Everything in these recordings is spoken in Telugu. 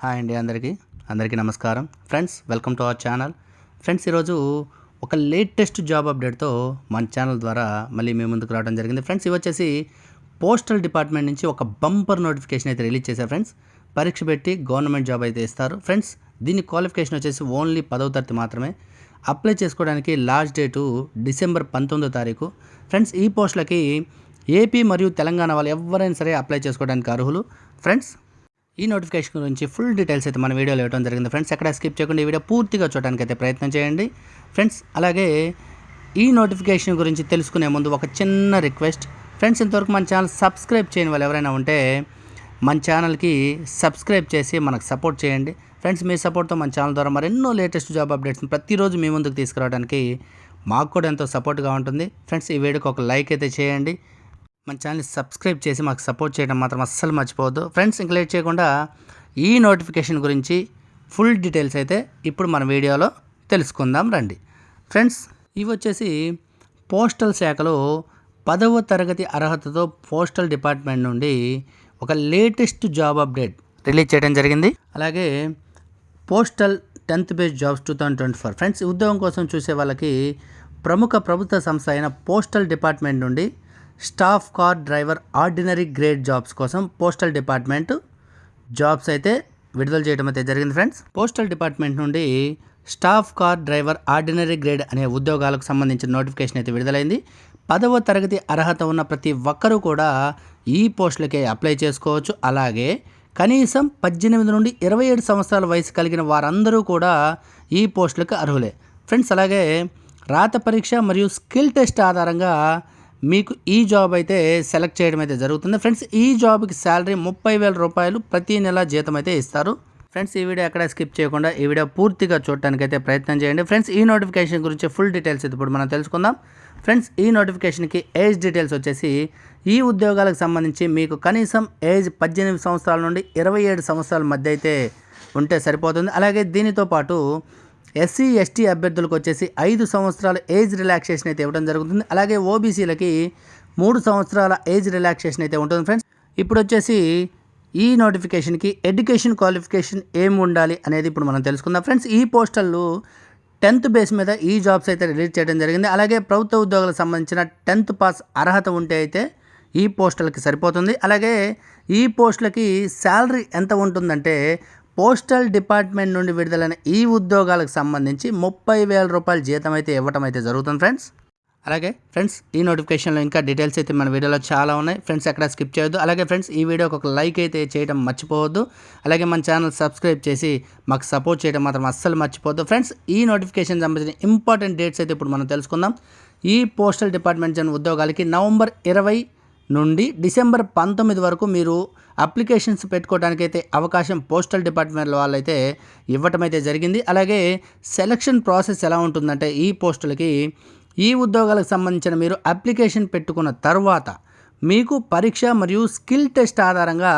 హాయ్ అండి అందరికీ. అందరికీ నమస్కారం. Friends welcome to our channel. Friends ఈరోజు ఒక లేటెస్ట్ జాబ్ అప్డేట్తో మన ఛానల్ ద్వారా మళ్ళీ మేము ముందుకు రావడం జరిగింది. ఫ్రెండ్స్ ఇవి వచ్చేసి పోస్టల్ డిపార్ట్మెంట్ నుంచి ఒక బంపర్ నోటిఫికేషన్ అయితే రిలీజ్ చేశారు ఫ్రెండ్స్. పరీక్ష పెట్టి గవర్నమెంట్ జాబ్ అయితే ఇస్తారు. ఫ్రెండ్స్ దీని క్వాలిఫికేషన్ వచ్చేసి ఓన్లీ పదవ తరగతి మాత్రమే. అప్లై చేసుకోవడానికి లాస్ట్ డేటు డిసెంబర్ పంతొమ్మిదో తారీఖు. ఫ్రెండ్స్ ఈ పోస్టులకి ఏపీ మరియు తెలంగాణ వాళ్ళు ఎవరైనా సరే అప్లై చేసుకోవడానికి అర్హులు. ఫ్రెండ్స్ ఈ నోటిఫికేషన్ గురించి ఫుల్ డీటెయిల్స్ అయితే మన వీడియోలో ఇవ్వడం జరిగింది. ఫ్రెండ్స్ ఎక్కడ స్కిప్ చేయకుండా ఈ వీడియో పూర్తిగా చూడడానికి అయితే ప్రయత్నం చేయండి. ఫ్రెండ్స్ అలాగే ఈ నోటిఫికేషన్ గురించి తెలుసుకునే ముందు ఒక చిన్న రిక్వెస్ట్ ఫ్రెండ్స్ ఇంతవరకు మన ఛానల్ సబ్స్క్రైబ్ చేయని వాళ్ళు ఎవరైనా ఉంటే మన ఛానల్కి సబ్స్క్రైబ్ చేసి మనకు సపోర్ట్ చేయండి. ఫ్రెండ్స్ మీ సపోర్ట్తో మన ఛానల్ ద్వారా మరెన్నో లేటెస్ట్ జాబ్ అప్డేట్స్ని ప్రతిరోజు మీ ముందుకు తీసుకురావడానికి మాకు కూడా ఎంతో సపోర్ట్గా ఉంటుంది. ఫ్రెండ్స్ ఈ వీడియోకి ఒక లైక్ అయితే చేయండి. మన ఛానల్ని సబ్స్క్రైబ్ చేసి మాకు సపోర్ట్ చేయడం మాత్రం అస్సలు మర్చిపోవద్దు. ఫ్రెండ్స్ ఇంక లేట్ చేయకుండా ఈ నోటిఫికేషన్ గురించి ఫుల్ డీటెయిల్స్ అయితే ఇప్పుడు మన వీడియోలో తెలుసుకుందాం రండి. ఫ్రెండ్స్ ఇవి వచ్చేసి పోస్టల్ శాఖలో పదవ తరగతి అర్హతతో పోస్టల్ డిపార్ట్మెంట్ నుండి ఒక లేటెస్ట్ జాబ్ అప్డేట్ రిలీజ్ చేయడం జరిగింది. అలాగే postal tenth base jobs two thousand twenty four. Friends ఉద్యోగం కోసం చూసే వాళ్ళకి ప్రముఖ ప్రభుత్వ సంస్థ అయిన పోస్టల్ డిపార్ట్మెంట్ నుండి staff car driver ordinary grade jobs కోసం పోస్టల్ డిపార్ట్మెంట్ జాబ్స్ అయితే విడుదల చేయడం అయితే జరిగింది ఫ్రెండ్స్. పోస్టల్ డిపార్ట్మెంట్ నుండి staff car driver ordinary grade అనే ఉద్యోగాలకు సంబంధించిన నోటిఫికేషన్ అయితే విడుదలైంది. పదవ తరగతి అర్హత ఉన్న ప్రతి ఒక్కరూ కూడా ఈ పోస్టులకే అప్లై చేసుకోవచ్చు. అలాగే కనీసం పద్దెనిమిది నుండి ఇరవై ఏడు సంవత్సరాల వయసు కలిగిన వారందరూ కూడా ఈ పోస్టులకు అర్హులే. ఫ్రెండ్స్ అలాగే రాత పరీక్ష మరియు స్కిల్ టెస్ట్ ఆధారంగా మీకు ఈ జాబ్ అయితే సెలెక్ట్ చేయడం అయితే జరుగుతుంది. ఫ్రెండ్స్ ఈ జాబ్కి శాలరీ ముప్పై వేల రూపాయలు ప్రతి నెల జీతం అయితే ఇస్తారు. ఫ్రెండ్స్ ఈ వీడియో ఎక్కడ స్కిప్ చేయకుండా ఈ వీడియో పూర్తిగా చూడటానికి అయితే ప్రయత్నం చేయండి. ఫ్రెండ్స్ ఈ నోటిఫికేషన్ గురించి ఫుల్ డీటెయిల్స్ ఇప్పుడు మనం తెలుసుకుందాం. ఫ్రెండ్స్ ఈ నోటిఫికేషన్కి ఏజ్ డీటెయిల్స్ వచ్చేసి ఈ ఉద్యోగాలకు సంబంధించి మీకు కనీసం ఏజ్ పద్దెనిమిది సంవత్సరాల నుండి ఇరవై ఏడు సంవత్సరాల మధ్య అయితే ఉంటే సరిపోతుంది. అలాగే దీనితో పాటు ఎస్సీ ఎస్టీ అభ్యర్థులకు వచ్చేసి ఐదు సంవత్సరాల ఏజ్ రిలాక్సేషన్ అయితే ఇవ్వడం జరుగుతుంది. అలాగే ఓబీసీలకి మూడు సంవత్సరాల ఏజ్ రిలాక్సేషన్ అయితే ఉంటుంది ఫ్రెండ్స్. ఇప్పుడు వచ్చేసి ఈ నోటిఫికేషన్కి ఎడ్యుకేషన్ క్వాలిఫికేషన్ ఏం ఉండాలి అనేది ఇప్పుడు మనం తెలుసుకుందాం ఫ్రెండ్స్. ఈ పోస్టల్లో టెన్త్ బేస్ మీద ఈ జాబ్స్ అయితే రిలీజ్ చేయడం జరిగింది. అలాగే ప్రభుత్వ ఉద్యోగులకు సంబంధించిన టెన్త్ పాస్ అర్హత ఉంటే అయితే ఈ పోస్టులకి సరిపోతుంది. అలాగే ఈ పోస్టులకి శాలరీ ఎంత ఉంటుందంటే పోస్టల్ డిపార్ట్మెంట్ నుండి విడుదలైన ఈ ఉద్యోగాలకు సంబంధించి ముప్పై వేల రూపాయల జీతం అయితే ఇవ్వటం అయితే జరుగుతుంది ఫ్రెండ్స్. అలాగే ఫ్రెండ్స్ ఈ నోటిఫికేషన్లో ఇంకా డీటెయిల్స్ అయితే మన వీడియోలో చాలా ఉన్నాయి. ఫ్రెండ్స్ ఎక్కడ స్కిప్ చేయొద్దు. అలాగే ఫ్రెండ్స్ ఈ వీడియోకి ఒక లైక్ అయితే చేయడం మర్చిపోవద్దు. అలాగే మన ఛానల్ సబ్స్క్రైబ్ చేసి మాకు సపోర్ట్ చేయడం మాత్రం అస్సలు మర్చిపోవద్దు. ఫ్రెండ్స్ ఈ నోటిఫికేషన్ సంబంధించిన ఇంపార్టెంట్ డేట్స్ అయితే ఇప్పుడు మనం తెలుసుకుందాం. ఈ పోస్టల్ డిపార్ట్మెంట్ ఉద్యోగాలకి నవంబర్ ఇరవై నుండి డిసెంబర్ పంతొమ్మిది వరకు మీరు అప్లికేషన్స్ పెట్టుకోవడానికి అయితే అవకాశం పోస్టల్ డిపార్ట్మెంట్ వాళ్ళైతే ఇవ్వటం అయితే జరిగింది. అలాగే సెలక్షన్ ప్రాసెస్ ఎలా ఉంటుందంటే ఈ పోస్టులకి ఈ ఉద్యోగాలకు సంబంధించిన మీరు అప్లికేషన్ పెట్టుకున్న తర్వాత మీకు పరీక్ష మరియు స్కిల్ టెస్ట్ ఆధారంగా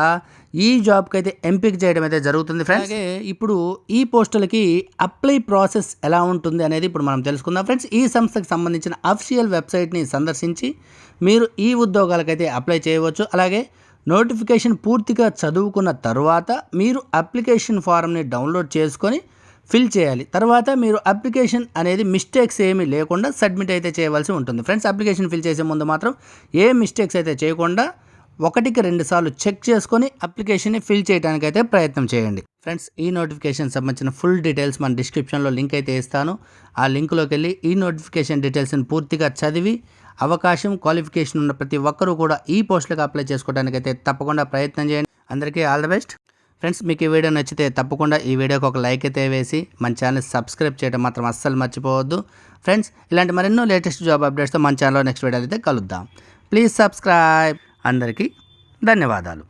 ఈ జాబ్కి అయితే ఎంపిక చేయడం అయితే జరుగుతుంది ఫ్రెండ్స్. అలాగే ఇప్పుడు ఈ పోస్టులకి అప్లై ప్రాసెస్ ఎలా ఉంటుంది అనేది ఇప్పుడు మనం తెలుసుకుందాం ఫ్రెండ్స్. ఈ సంస్థకు సంబంధించిన అఫిషియల్ వెబ్సైట్ని సందర్శించి మీరు ఈ ఉద్యోగాలకైతే అప్లై చేయవచ్చు. అలాగే నోటిఫికేషన్ పూర్తిగా చదువుకున్న తర్వాత మీరు అప్లికేషన్ ఫారంని డౌన్లోడ్ చేసుకొని ఫిల్ చేయాలి. తర్వాత మీరు అప్లికేషన్ అనేది మిస్టేక్స్ ఏమీ లేకుండా సబ్మిట్ అయితే చేయవలసి ఉంటుంది. ఫ్రెండ్స్ అప్లికేషన్ ఫిల్ చేసే ముందు మాత్రం ఏ మిస్టేక్స్ అయితే చేయకుండా ఒకటికి రెండు సార్లు చెక్ చేసుకొని అప్లికేషన్ని ఫిల్ చేయడానికి అయితే ప్రయత్నం చేయండి. ఫ్రెండ్స్ ఈ నోటిఫికేషన్ సంబంధించిన ఫుల్ డీటెయిల్స్ మన డిస్క్రిప్షన్లో లింక్ అయితే ఇస్తాను. ఆ లింక్లోకి వెళ్ళి ఈ నోటిఫికేషన్ డీటెయిల్స్ని పూర్తిగా చదివి అవకాశం క్వాలిఫికేషన్ ఉన్న ప్రతి ఒక్కరూ కూడా ఈ పోస్టులకు అప్లై చేసుకోవడానికి అయితే తప్పకుండా ప్రయత్నం చేయండి. అందరికీ ఆల్ ద బెస్ట్. ఫ్రెండ్స్ మీకు ఈ వీడియో నచ్చితే తప్పకుండా ఈ వీడియోకి ఒక లైక్ అయితే వేసి మన ఛానల్ సబ్స్క్రైబ్ చేయడం మాత్రం అస్సలు మర్చిపోవద్దు. ఫ్రెండ్స్ ఇలాంటి మరెన్నో లేటెస్ట్ జాబ్ అప్డేట్స్తో మన ఛానల్లో నెక్స్ట్ వీడియో అయితే కలుద్దాం. Please subscribe. అందరికీ ధన్యవాదాలు.